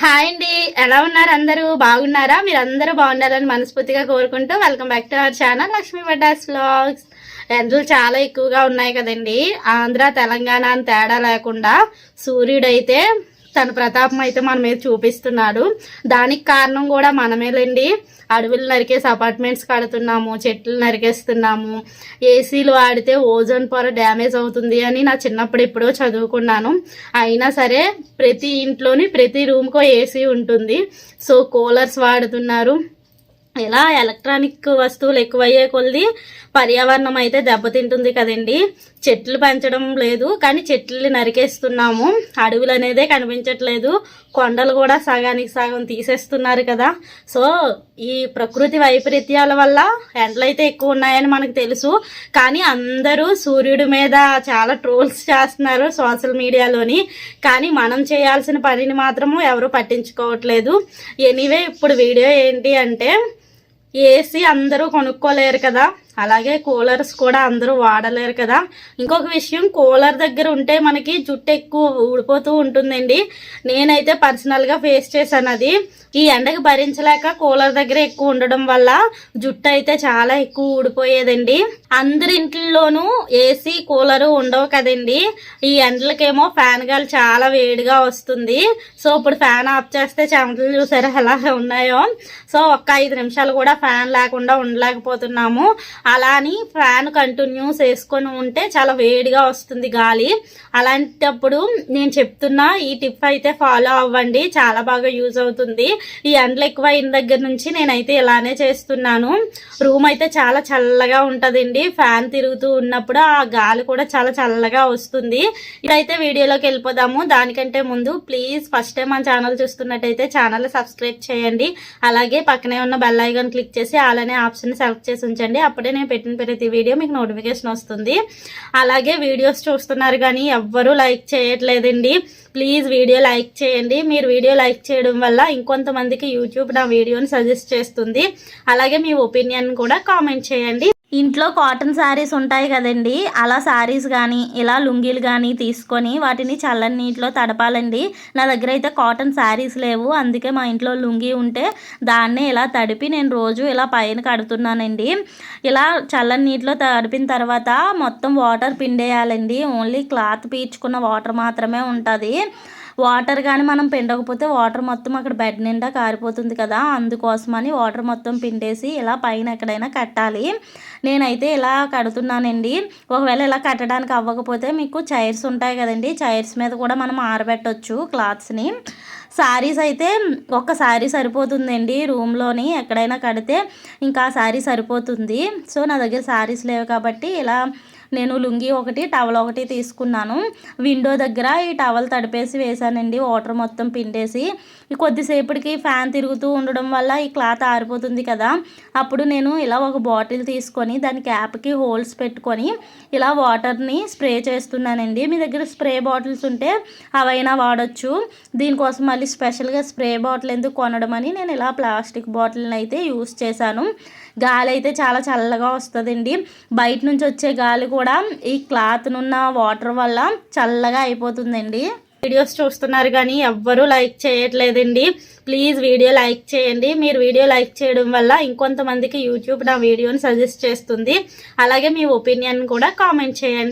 Hi అండి. ఎలా ఉన్నారు అందరూ? బాగున్నారా? మీరు అందరూ బాగుండాలని మనస్ఫూర్తిగా కోరుకుంటూ welcome back to our channel Lakshmi బడ్డాస్ vlogs ఎండలు చాలా ఎక్కువగా ఉన్నాయి కదండి. ఆంధ్ర తెలంగాణ అని తేడా లేకుండా సూర్యుడైతే తన ప్రతాపం అయితే మన మీద చూపిస్తున్నాడు. దానికి కారణం కూడా మనమేలేండి. అడవులు నరికేసి అపార్ట్మెంట్స్ కడుతున్నాము చెట్లు నరికేస్తున్నాము. ఏసీలు వాడితే ఓజోన్ పొర డ్యామేజ్ అవుతుంది అని నా చిన్నప్పుడు ఎప్పుడో చదువుకున్నాను. అయినా సరే ప్రతి ఇంట్లోని ప్రతి రూమ్కో ఏసీ ఉంటుంది. సో కూలర్స్ వాడుతున్నారు. ఇలా ఎలక్ట్రానిక్ వస్తువులు ఎక్కువయ్యే కొలది పర్యావరణం అయితే దెబ్బతింటుంది కదండి. చెట్లు పెంచడం లేదు కానీ చెట్లు నరికేస్తున్నాము. అడవులు అనేదే కనిపించట్లేదు. కొండలు కూడా సగానికి సగం తీసేస్తున్నారు కదా. సో ఈ ప్రకృతి వైపరీత్యాల వల్ల ఎండలు అయితే ఎక్కువ ఉన్నాయని మనకు తెలుసు. కానీ అందరూ సూర్యుడి మీద చాలా ట్రోల్స్ చేస్తున్నారు సోషల్ మీడియాలోని. కానీ మనం చేయాల్సిన పనిని మాత్రము ఎవరు పట్టించుకోవట్లేదు. ఎనీవే ఇప్పుడు వీడియో ఏంటి అంటే ఏసీ అందరూ కొనుక్కోలేరు కదా. అలాగే కూలర్స్ కూడా అందరూ వాడలేరు కదా. ఇంకొక విషయం కూలర్ దగ్గర ఉంటే మనకి జుట్టు ఎక్కువ ఊడిపోతూ ఉంటుందండి. నేనైతే పర్సనల్గా ఫేస్ చేశాను అది. ఈ ఎండకి భరించలేక కూలర్ దగ్గర ఎక్కువ ఉండడం వల్ల జుట్టు అయితే చాలా ఎక్కువ ఊడిపోయేదండి. అందరి ఇంట్లోనూ ఏసీ కూలరు ఉండవు కదండి. ఈ ఎండలకేమో ఫ్యాన్ గాలి చాలా వేడిగా వస్తుంది. సో ఇప్పుడు ఫ్యాన్ ఆఫ్ చేస్తే చెమటలు చూసారా ఎలా ఉన్నాయో. సో ఒక్క ఐదు నిమిషాలు కూడా ఫ్యాన్ లేకుండా ఉండలేకపోతున్నాము. అలా అని ఫ్యాన్ కంటిన్యూస్ వేసుకొని ఉంటే చాలా వేడిగా వస్తుంది గాలి. అలాంటప్పుడు నేను చెప్తున్నా ఈ టిప్ అయితే ఫాలో అవ్వండి. చాలా బాగా యూజ్ అవుతుంది. ఈ ఎండలు ఎక్కువ అయిన దగ్గర నుంచి నేనైతే ఇలానే చేస్తున్నాను. రూమ్ అయితే చాలా చల్లగా ఉంటుందండి. ఫ్యాన్ తిరుగుతూ ఉన్నప్పుడు ఆ గాలి కూడా చాలా చల్లగా వస్తుంది. ఇదైతే వీడియోలోకి వెళ్ళిపోదాము. దానికంటే ముందు ప్లీజ్ ఫస్ట్ టైం మన ఛానల్ చూస్తున్నట్టయితే ఛానల్ సబ్స్క్రైబ్ చేయండి. అలాగే పక్కనే ఉన్న బెల్ ఐకాన్ క్లిక్ చేసి అలానే ఆప్షన్ సెలెక్ట్ చేసి ఉంచండి. అప్పుడే నేను పెట్టిన ప్రతి వీడియో మీకు నోటిఫికేషన్ వస్తుంది. అలాగే వీడియోస్ చూస్తున్నారు కానీ ఎవ్వరూ లైక్ చేయట్లేదండి. ప్లీజ్ వీడియో లైక్ చేయండి. మీరు వీడియో లైక్ చేయడం వల్ల ఇంకొంతమందికి యూట్యూబ్ నా వీడియోని సజెస్ట్ చేస్తుంది. అలాగే మీ ఒపీనియన్ కూడా కామెంట్ చేయండి. ఇంట్లో కాటన్ శారీస్ ఉంటాయి కదండి. అలా శారీస్ కానీ ఇలా లుంగీలు కానీ తీసుకొని వాటిని చల్లని నీటిలో తడపాలండి. నా దగ్గర అయితే కాటన్ శారీస్ లేవు. అందుకే మా ఇంట్లో లుంగీ ఉంటే దాన్నే ఇలా తడిపి నేను రోజు ఇలా పైన కడుతున్నానండి. ఇలా చల్లని నీటిలో తడిపిన తర్వాత మొత్తం వాటర్ పిండేయాలండి. ఓన్లీ క్లాత్ పీల్చుకున్న వాటర్ మాత్రమే ఉంటుంది. వాటర్ కానీ మనం పిండకపోతే వాటర్ మొత్తం అక్కడ బెడ్ నిండా కారిపోతుంది కదా. అందుకోసమని వాటర్ మొత్తం పిండేసి ఇలా పైన ఎక్కడైనా కట్టాలి. నేనైతే ఇలా కడుతున్నానండి. ఒకవేళ ఇలా కట్టడానికి అవ్వకపోతే మీకు చైర్స్ ఉంటాయి కదండి. చైర్స్ మీద కూడా మనం ఆరబెట్టవచ్చు క్లాత్స్ని. శారీస్ అయితే ఒక్క శారీ సరిపోతుందండి రూమ్లోని. ఎక్కడైనా కడితే ఇంకా శారీ సరిపోతుంది. సో నా దగ్గర శారీస్ లేవు కాబట్టి ఇలా నేను లుంగి ఒకటి టవల్ ఒకటి తీసుకున్నాను. విండో దగ్గర ఈ టవల్ తడిపేసి వేశానండి. వాటర్ మొత్తం పిండేసి కొద్దిసేపటికి ఫ్యాన్ తిరుగుతూ ఉండడం వల్ల ఈ క్లాత్ ఆరిపోతుంది కదా. అప్పుడు నేను ఇలా ఒక బాటిల్ తీసుకొని దాని క్యాప్కి హోల్స్ పెట్టుకొని ఇలా వాటర్ని స్ప్రే చేస్తున్నానండి. మీ దగ్గర స్ప్రే బాటిల్స్ ఉంటే అవైనా వాడచ్చు. దీనికోసం మళ్ళీ స్పెషల్గా స్ప్రే బాటిల్ ఎందుకు కొనడం అని నేను ఇలా ప్లాస్టిక్ బాటిల్ని అయితే యూస్ చేశాను. గాలి అయితే చాలా చల్లగా వస్తుందండి. బయట నుంచి వచ్చే గాలి కూడా ఈ క్లాత్నున్న వాటర్ వల్ల చల్లగా అయిపోతుందండి. వీడియోస్ చూస్తున్నారు కానీ ఎవ్వరూ లైక్ చేయట్లేదండి. ప్లీజ్ వీడియో లైక్ చేయండి. మీరు వీడియో లైక్ చేయడం వల్ల ఇంకొంతమందికి యూట్యూబ్ నా వీడియోని సజెస్ట్ చేస్తుంది. అలాగే మీ ఒపీనియన్ కూడా కామెంట్ చేయండి.